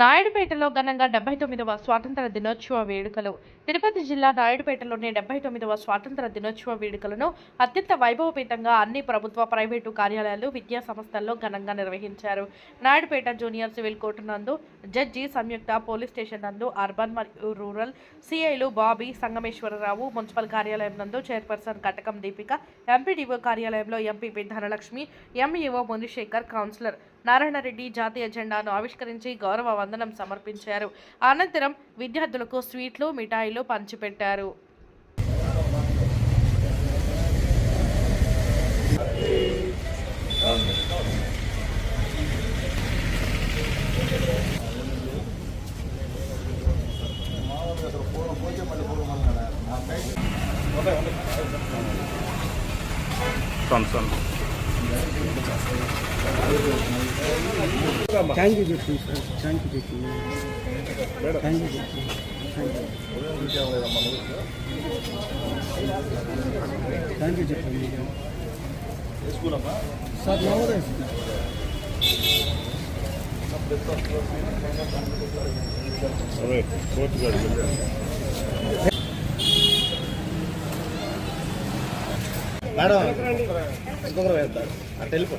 నాయుడుపేటలో ఘనంగా డెబ్బై తొమ్మిదవ స్వాతంత్ర దినోత్సవ వేడుకలు. తిరుపతి జిల్లా నాయుడుపేటలోని డెబ్బై తొమ్మిదవ స్వాతంత్ర దినోత్సవ వేడుకలను అత్యంత వైభవపేతంగా అన్ని ప్రభుత్వ ప్రైవేటు కార్యాలయాలు విద్యా సంస్థల్లో ఘనంగా నిర్వహించారు. నాయుడుపేట జూనియర్ సివిల్ కోర్టు నందు జడ్జి సంయుక్త పోలీస్ స్టేషన్ నందు అర్బన్ మరియు రూరల్ సిఐలు బాబీ సంగమేశ్వరరావు మున్సిపల్ కార్యాలయం నందు చైర్పర్సన్ కటకం దీపిక ఎంపీడీఓ కార్యాలయంలో MPP Dhanalakshmi MEO Munisekhar councillor Narayanareddy జాతీయ జెండాను ఆవిష్కరించి గౌరవ వందనం సమర్పించారు. అనంతరం విద్యార్థులకు స్వీట్లు మిఠాయిలు పంచిపెట్టారు. సన్ సన్ థ్యాంక్ యూ చెప్పి సార్ థ్యాంక్ యూ చెప్పి థ్యాంక్ యూ చెప్పి థ్యాంక్ యూ చెప్పండి సార్ నవోదయ స్కూల్. గారు మేడం ఇంకొకరు వేస్తారు అటు వెళ్ళిపో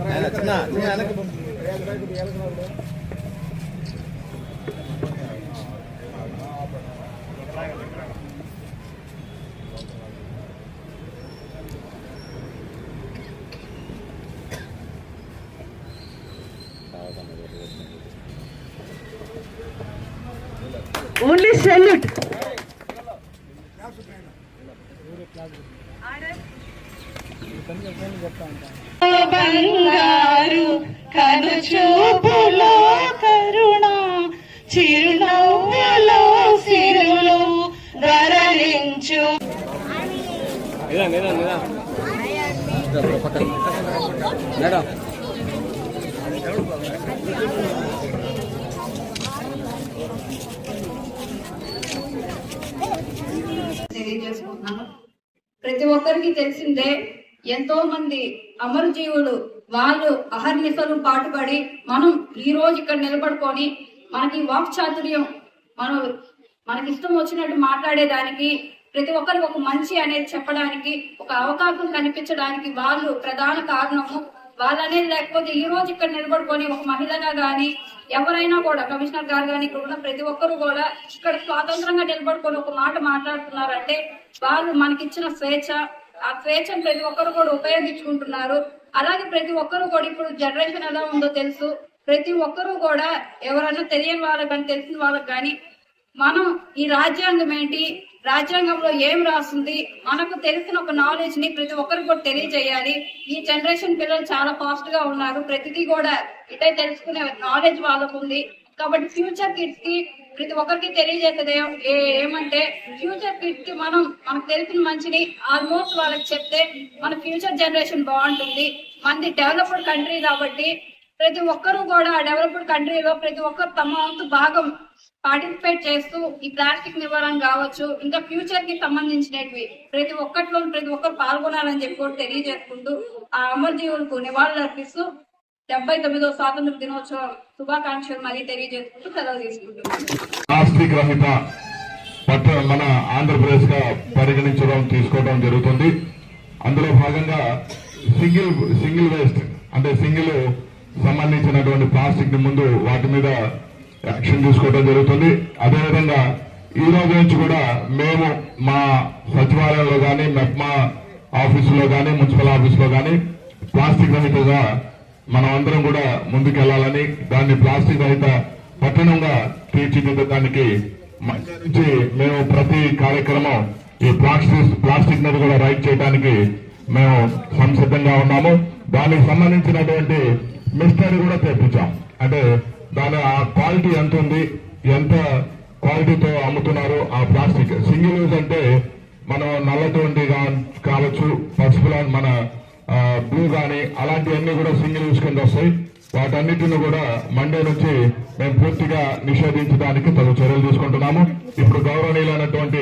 చిన్న చిన్న వెనక్కి పంపు. ఓన్లీ సెల్యూట్ బంగారు కను చూపులో కరుణ చిరునవ్వులో సిరులు ధరలించు. మేడం తెలియజేసుకుంటున్నాను. ప్రతి ఒక్కరికి తెలిసిందే ఎంతో మంది అమరజీవులు వాళ్ళు అహర్నిశలు పాటుపడి మనం ఈ రోజు ఇక్కడ నిలబడుకొని మనకి వాక్ చాతుర్యం మనం మనకి ఇష్టం వచ్చినట్టు మాట్లాడేదానికి ప్రతి ఒక్కరికి ఒక మంచి అనేది చెప్పడానికి ఒక అవకాశం కనిపించడానికి వాళ్ళు ప్రధాన కారణము. వాళ్ళనేది లేకపోతే ఈ రోజు ఇక్కడ నిలబడుకొని ఒక మహిళగా గాని ఎవరైనా కూడా కమిషనర్ గారు కానీ ఇక్కడ ఉన్న ప్రతి ఒక్కరు కూడా ఇక్కడ స్వాతంత్రంగా నిలబడుకొని ఒక మాట మాట్లాడుతున్నారంటే వాళ్ళు మనకిచ్చిన స్వేచ్ఛ ఆ స్వేచ్ఛను ప్రతి ఒక్కరు కూడా ఉపయోగించుకుంటున్నారు. అలాగే ప్రతి ఒక్కరు కూడా ఇప్పుడు జనరేషన్ ఎలా ఉందో తెలుసు. ప్రతి ఒక్కరు కూడా ఎవరైనా తెలియని వాళ్ళకి కానీ తెలిసిన వాళ్ళకి కానీ మనం ఈ రాజ్యాంగం ఏంటి? రాజ్యాంగంలో ఏం రాస్తుంది? మనకు తెలిసిన ఒక నాలెడ్జ్ని ప్రతి ఒక్కరికి కూడా తెలియజేయాలి. ఈ జనరేషన్ పిల్లలు చాలా ఫాస్ట్గా ఉన్నారు. ప్రతిదీ కూడా ఇటే తెలుసుకునే నాలెడ్జ్ వాళ్ళకు ఉంది. కాబట్టి ఫ్యూచర్ కిడ్స్కి ప్రతి ఒక్కరికి తెలియజేసేది ఏ- ఏమంటే ఫ్యూచర్ కిడ్స్కి మనం మనకు తెలిసిన మంచిని ఆల్మోస్ట్ వాళ్ళకి చెప్తే మన ఫ్యూచర్ జనరేషన్ బాగుంటుంది. మనది డెవలప్డ్ కంట్రీ కాబట్టి ప్రతి ఒక్కరూ కూడా డెవలప్డ్ కంట్రీలో ప్రతి ఒక్కరు తమ వంతు భాగం పార్టిసిపేట్ చేస్తూ ఈ ప్లాస్టిక్ నివారణ కావచ్చు ఇంకా ఫ్యూచర్కి సంబంధించినవి ప్రతి ఒక్కటిలో ప్రతి ఒక్కరు పాల్గొనాలని చెప్పి తెలియజేసుకుంటూ ఆ అమరజీవులకు నివాళులు అర్పిస్తూ డెబ్బై తొమ్మిదో స్వాతంత్ర దినోత్సవ శుభాకాంక్షలు మళ్ళీ తెలియజేసుకుంటూ సెలవు తీసుకుంటున్నాను. రహిత పట్టణ మన ఆంధ్రప్రదేశ్గా పరిగణించడం తీసుకోవడం జరుగుతుంది. అందులో భాగంగా సింగిల్ సింగిల్ వేస్ట్ అంటే సింగిల్ సంబంధించినటువంటి ప్లాస్టిక్ని ముందు వాటి మీద యాక్షన్ తీసుకోవడం జరుగుతుంది. అదేవిధంగా ఈ రోజు నుంచి కూడా మేము మా సచివాలయంలో కానీ మెప్మా ఆఫీసులో కానీ మున్సిపల్ ఆఫీసులో కానీ ప్లాస్టిక్ రహితగా మనం అందరం కూడా ముందుకెళ్ళాలని దాన్ని ప్లాస్టిక్ రహిత పట్టణంగా తీర్చిదిద్దడానికి మంచి మేము ప్రతి కార్యక్రమం ఈ ప్లాస్టిక్ ప్లాస్టిక్ మీద కూడా రైట్ చేయడానికి మేము సంసిద్ధంగా ఉన్నాము. దానికి సంబంధించినటువంటి మిస్టరీ కూడా తెప్పించాం. అంటే దాని ఆ క్వాలిటీ ఎంత ఉంది ఎంత క్వాలిటీతో అమ్ముతున్నారు ఆ ప్లాస్టిక్? సింగిల్ యూజ్ అంటే మనం నల్లటువంటి కావచ్చు పసుపులా మన బ్లూ కానీ అలాంటివన్నీ కూడా సింగిల్ యూస్ కింద వస్తాయి. వాటన్నిటిని కూడా మండే నుంచి మేము పూర్తిగా నిషేధించడానికి తగు చర్యలు తీసుకుంటున్నాము. ఇప్పుడు గౌరవనీయులైనటువంటి